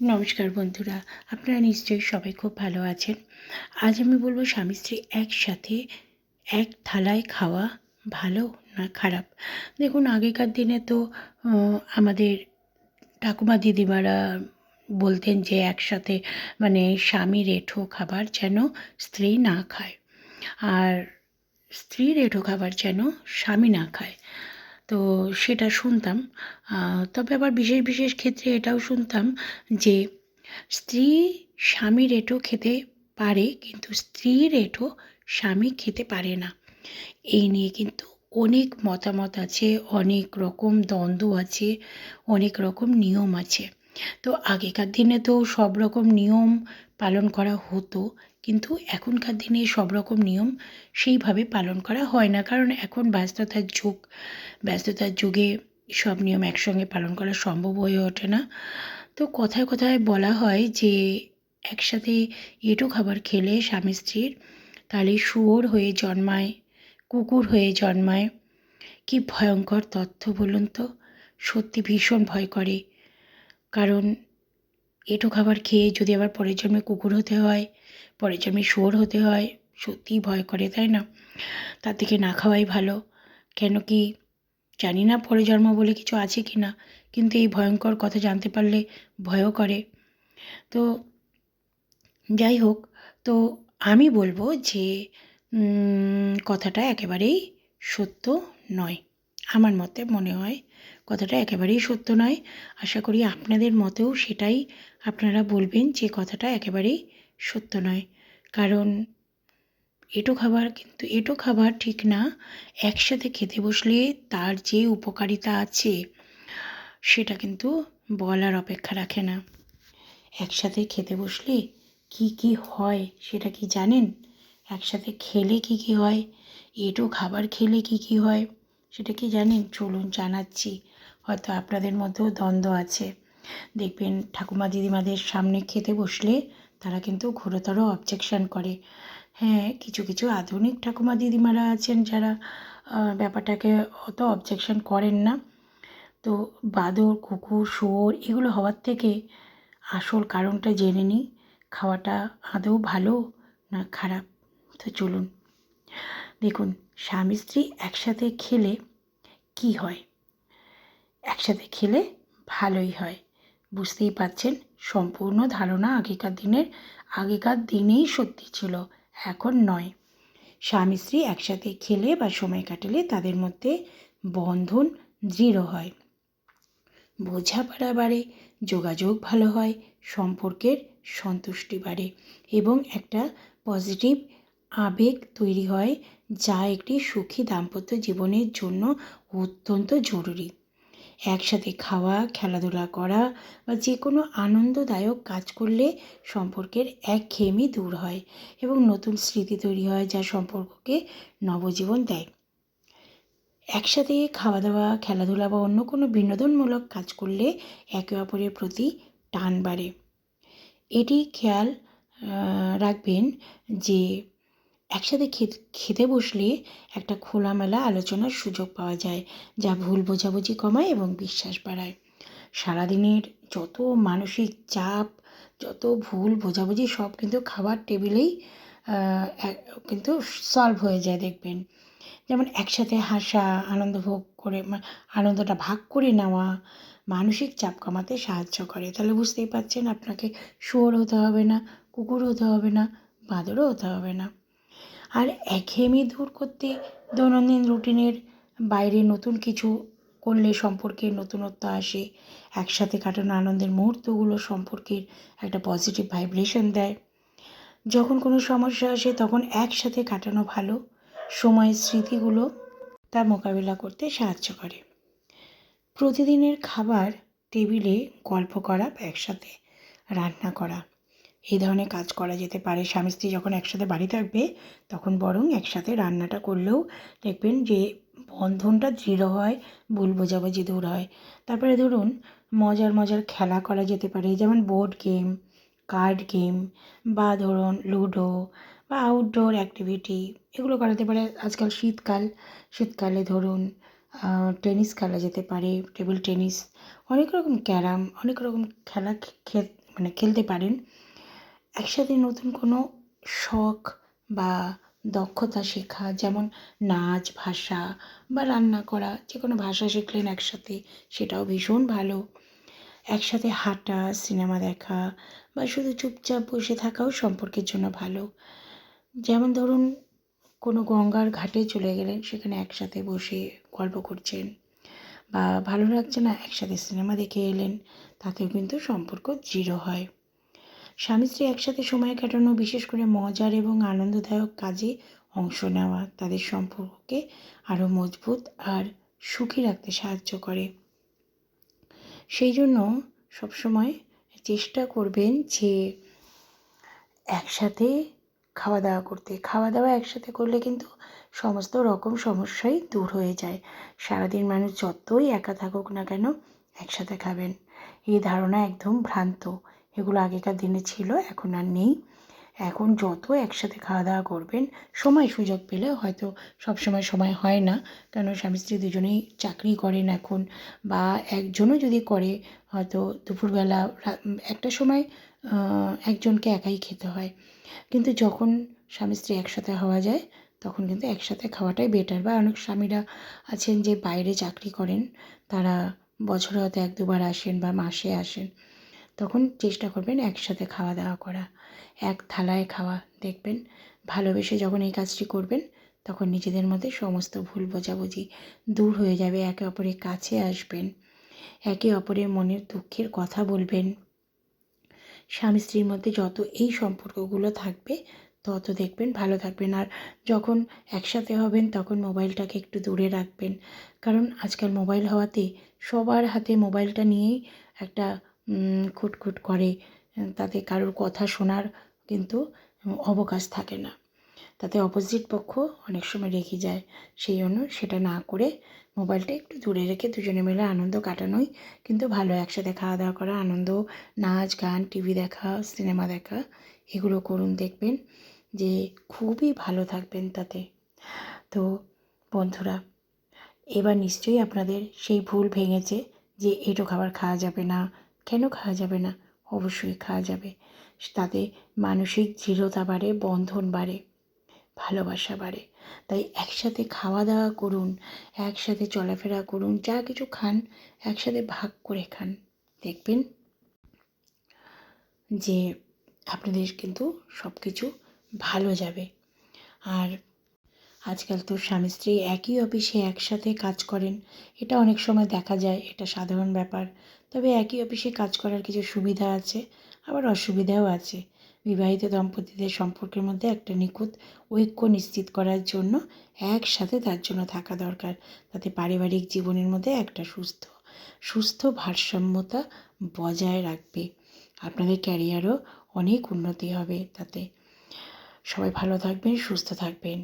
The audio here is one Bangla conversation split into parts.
নমস্কার বন্ধুরা, আপনারা নিশ্চয়ই সবাই খুব ভালো আছেন। আজ আমি বলব স্বামী স্ত্রী একসাথে এক থালায় খাওয়া ভালো না খারাপ? দেখুন, আগেকার দিনে তো আমাদের ঠাকুমা দিদিমারা বলতেন যে একসাথে মানে স্বামী রেঠো খাবার যেন স্ত্রী না খায়, আর স্ত্রী রেঠো খাবার যেন স্বামী না খায়। তো সেটা শুনতাম। তবে আবার বিশেষ বিশেষ ক্ষেত্রে এটাও শুনতাম যে, স্ত্রী স্বামীর এঁটো খেতে পারে, কিন্তু স্ত্রীর এঁটো স্বামী খেতে পারে না। এই নিয়ে কিন্তু অনেক মতামত আছে, অনেক রকম দ্বন্দ্ব আছে, অনেক রকম নিয়ম আছে। তো আগেকার দিনে তো সব রকম নিয়ম পালন করা হতো, কিন্তু এখনকার দিনে সব রকম নিয়ম সেইভাবে পালন করা হয় না। কারণ এখন ব্যস্ততার যুগ, ব্যস্ততার যুগে সব নিয়ম একসঙ্গে পালন করা সম্ভব হয়ে ওঠে না। তো কথায় কথায় বলা হয় যে, একসাথে এঁটো খাবার খেলে স্বামী স্ত্রীর তাহলে শুয়োর হয়ে জন্মায়, কুকুর হয়ে জন্মায়। কি ভয়ঙ্কর তথ্য বলুন তো? সত্যি ভীষণ ভয় করে। কারণ এঁটো খাবার খেয়ে যদি আবার পরের জন্মে কুকুর হতে হয়, পরের জন্মে শুয়োর হতে হয়, সত্যিই ভয় করে, তাই না? তার থেকে না খাওয়াই ভালো। কেন কি জানি না পরে জন্ম বলে কিছু আছে কি না, কিন্তু এই ভয়ঙ্কর কথা জানতে পারলে ভয়ও করে। তো যাই হোক, তো আমি বলব যে কথাটা একেবারেই সত্য নয়। আমার মতে মনে হয় কথাটা একেবারেই সত্য নয়। আশা করি আপনাদের মতেও সেটাই আপনারা বলবেন যে কথাটা একেবারেই সত্য নয়। কারণ এঁটো খাবার কিন্তু এঁটো খাবার ঠিক না। একসাথে খেতে বসলে তার যে উপকারিতা আছে সেটা কিন্তু বলার অপেক্ষা রাখে না। একসাথে খেতে বসলে কি কি হয় সেটা কি জানেন? একসাথে খেলে কি কি হয়? এঁটো খাবার খেলে কি কি হয়? সেটা কি জানেন? চলুন জানাচ্ছি। হয়তো আপনাদের মধ্যেও দ্বন্দ্ব আছে। দেখবেন ঠাকুমা দিদিমাদের সামনে খেতে বসলে তারা কিন্তু ঘোরতর অবজেকশন করে। হ্যাঁ কিছু কিছু আধুনিক ঠাকুমা দিদিমারা আছেন যারা ব্যাপারটাকে অত অবজেকশন করেন না। তো বাদর, কুকুর, শুয়োর এগুলো হওয়ার থেকে আসল কারণটা জেনে নিই, খাওয়াটা আদৌ ভালো না খারাপ? তো চলুন। দেখুন, স্বামী স্ত্রী একসাথে খেলে কি হয়? একসাথে খেলে ভালোই হয়। বুঝতেই পারছেন, সম্পূর্ণ ধারণা আগেকার দিনের, আগেকার দিনেই সত্যি ছিল, এখন নয়। স্বামী স্ত্রী একসাথে খেলে বা সময় কাটালে তাদের মধ্যে বন্ধন দৃঢ় হয়। বোঝাপড়া বাড়ে, যোগাযোগ ভালো হয়, সম্পর্কের সন্তুষ্টি বাড়ে এবং একটা পজিটিভ আবেগ তৈরি হয়, যা একটি সুখী দাম্পত্য জীবনের জন্য অত্যন্ত জরুরি। একসাথে খাওয়া, খেলাধুলা করা বা যে কোনো আনন্দদায়ক কাজ করলে সম্পর্কের একঘেয়েমি দূর হয় এবং নতুন স্মৃতি তৈরি হয়, যা সম্পর্ককে নবজীবন দেয়। একসাথে খাওয়া দাওয়া খেলাধুলা বা অন্য কোনো বিনোদনমূলক কাজ করলে একে অপরের প্রতি টান বাড়ে। এটি খেয়াল রাখবেন যে একসাথে খেত- বসলে একটা খোলামেলা আলোচনার সুযোগ পাওয়া যায়, যা ভুল বোঝাবুঝি কমায় এবং বিশ্বাস বাড়ায়। সারাদিনের যত মানসিক চাপ, যত ভুল বোঝাবুঝি, সব কিন্তু খাবার টেবিলেই কিন্তু সলভ হয়ে যায় দেখবেন। যেমন একসাথে হাসা, আনন্দ ভোগ করে আনন্দটা ভাগ করে নেওয়া মানসিক চাপ কমাতে সাহায্য করে। তাহলে বুঝতেই পারছেন আপনাকে শুয়োর হতে হবে না, কুকুর হতে হবে না, বাঁদরও হতে হবে না। আর একঘেয়েমি দূর করতে দৈনন্দিন রুটিনের বাইরে নতুন কিছু করলে সম্পর্কে নতুনত্ব আসে। একসাথে কাটানো আনন্দের মুহূর্তগুলো সম্পর্কের একটা পজিটিভ ভাইব্রেশন দেয়। যখন কোনো সমস্যা আসে, তখন একসাথে কাটানো ভালো সময়ের স্মৃতিগুলো তা মোকাবিলা করতে সাহায্য করে। প্রতিদিনের খাবার টেবিলে গল্প করা একসাথে রান্না করা এই ধরনের কাজ করা যেতে পারে। স্বামী স্ত্রী যখন একসাথে বাড়ি থাকবে, তখন বরং একসাথে রান্নাটা করলেও দেখবেন যে বন্ধনটা দৃঢ় হয়, ভুল বোঝাবুঝি দূর হয়। তারপরে ধরুন, মজার মজার খেলা করা যেতে পারে, যেমন বোর্ড গেম কার্ড গেম বা ধরুন লুডো বা আউটডোর অ্যাক্টিভিটি এগুলো করাতে পারে। আজকাল শীতকাল, শীতকালে ধরুন টেনিস খেলা যেতে পারে টেবিল টেনিস অনেক রকম ক্যারাম, অনেক রকম খেলা মানে খেলতে পারেন। একসাথে নতুন কোনো শখ বা দক্ষতা শেখা, যেমন নাচ, ভাষা বা রান্না করা, যে কোনো ভাষা শিখলেন একসাথে, সেটাও ভীষণ ভালো। একসাথে হাঁটা, সিনেমা দেখা বা শুধু চুপচাপ বসে থাকাও সম্পর্কের জন্য ভালো। যেমন ধরুন, কোনো গঙ্গার ঘাটে চলে গেলেন, সেখানে একসাথে বসে গল্প করছেন বা ভালো লাগছে না, একসাথে সিনেমা দেখে এলেন, তাতেও কিন্তু সম্পর্ক দৃঢ় হয়। স্বামী স্ত্রী একসাথে সময় কাটানো, বিশেষ করে মজার এবং আনন্দদায়ক কাজে অংশ নেওয়া তাদের সম্পর্ককে আরও মজবুত আর সুখী রাখতে সাহায্য করে। সেই জন্য সবসময় চেষ্টা করবেন যে একসাথে খাওয়া দাওয়া করতে। খাওয়া দাওয়া একসাথে করলে কিন্তু সমস্ত রকম সমস্যাই দূর হয়ে যায়। সারাদিন মানুষ যতই একা থাকুক না কেন একসাথে খাবেন। এই ধারণা একদম ভ্রান্ত। এগুলো আগেকার দিনে ছিল, এখন আর নেই। এখন যত একসাথে খাওয়া দাওয়া করবেন, সময় সুযোগ পেলে হয়তো সব সময় সময় হয় না। কেন স্বামী স্ত্রী দুজনেই চাকরি করেন এখন, বা একজনও যদি করে, হয়তো দুপুরবেলা একটা সময় একজনকে একাই খেতে হয়। কিন্তু যখন স্বামী স্ত্রী একসাথে হওয়া যায়, তখন কিন্তু একসাথে খাওয়াটাই বেটার বা অনেক স্বামীরা আছেন যে বাইরে চাকরি করেন, তারা বছরে হয়তো এক দুবার আসেন বা মাসে আসেন। তখন চেষ্টা করবেন একসাথে খাওয়া দাওয়া করা। এক থালায় খাওয়া, দেখবেন ভালোবেসে যখন এই কাজটি করবেন, তখন নিজেদের মধ্যে সমস্ত ভুল বোঝাবুঝি দূর হয়ে যাবে, একে অপরের কাছে আসবেন। একে অপরের মনের দুঃখের কথা বলবেন। স্বামী স্ত্রীর মধ্যে যত এই সম্পর্কগুলো থাকবে, তত দেখবেন ভালো থাকবেন। আর যখন একসাথে হবেন, তখন মোবাইলটাকে একটু দূরে রাখবেন। কারণ আজকাল মোবাইল হওয়াতে সবার হাতে মোবাইলটা নিয়েই একটা খুটখুট করে তাতে কারোর কথা শোনার কিন্তু অবকাশ থাকে না। তাতে অপোজিট পক্ষ অনেক সময় রেখে যায়। সেই জন্য সেটা না করে মোবাইলটা একটু দূরে রেখে দুজনে মিলে আনন্দ কাটানোই কিন্তু ভালো। একসাথে খাওয়া দাওয়া করা, আনন্দ, নাচ, গান টিভি দেখা সিনেমা দেখা, এগুলো করুন, দেখবেন যে খুবই ভালো থাকবেন তাতে। তো বন্ধুরা, এবার নিশ্চয়ই আপনাদের সেই ভুল ভেঙেছে যে এটো খাবার খাওয়া যাবে না কেন খাওয়া যাবে না? অবশ্যই খাওয়া যাবে। তাতে মানসিক দৃঢ়তা বাড়ে, বন্ধন বাড়ে, ভালোবাসা বাড়ে। তাই একসাথে খাওয়া দাওয়া করুন, একসাথে চলাফেরা করুন, যা কিছু খান, একসাথে ভাগ করে খান। দেখবেন যে আপনাদের কিন্তু সব কিছু ভালো যাবে। আর আজকাল তো স্বামী স্ত্রী একই অফিসে একসাথে কাজ করেন। এটা অনেক সময় দেখা যায়, এটা সাধারণ ব্যাপার। তবে একই অফিসে কাজ করার কিছু সুবিধা আছে, আবার অসুবিধাও আছে। বিবাহিত দম্পতিদের সম্পর্কের মধ্যে একটা নিখুঁত ঐক্য নিশ্চিত করার জন্য একসাথে তার জন্য থাকা দরকার। তাতে পারিবারিক জীবনের মধ্যে একটা সুস্থ সুস্থ ভারসাম্যতা বজায় রাখবে। আপনাদের ক্যারিয়ারও অনেক উন্নতি হবে তাতে। সবাই ভালো থাকবেন, সুস্থ থাকবেন।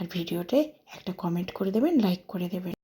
আর ভিডিওতে একটা কমেন্ট করে দেবেন লাইক করে দেবেন।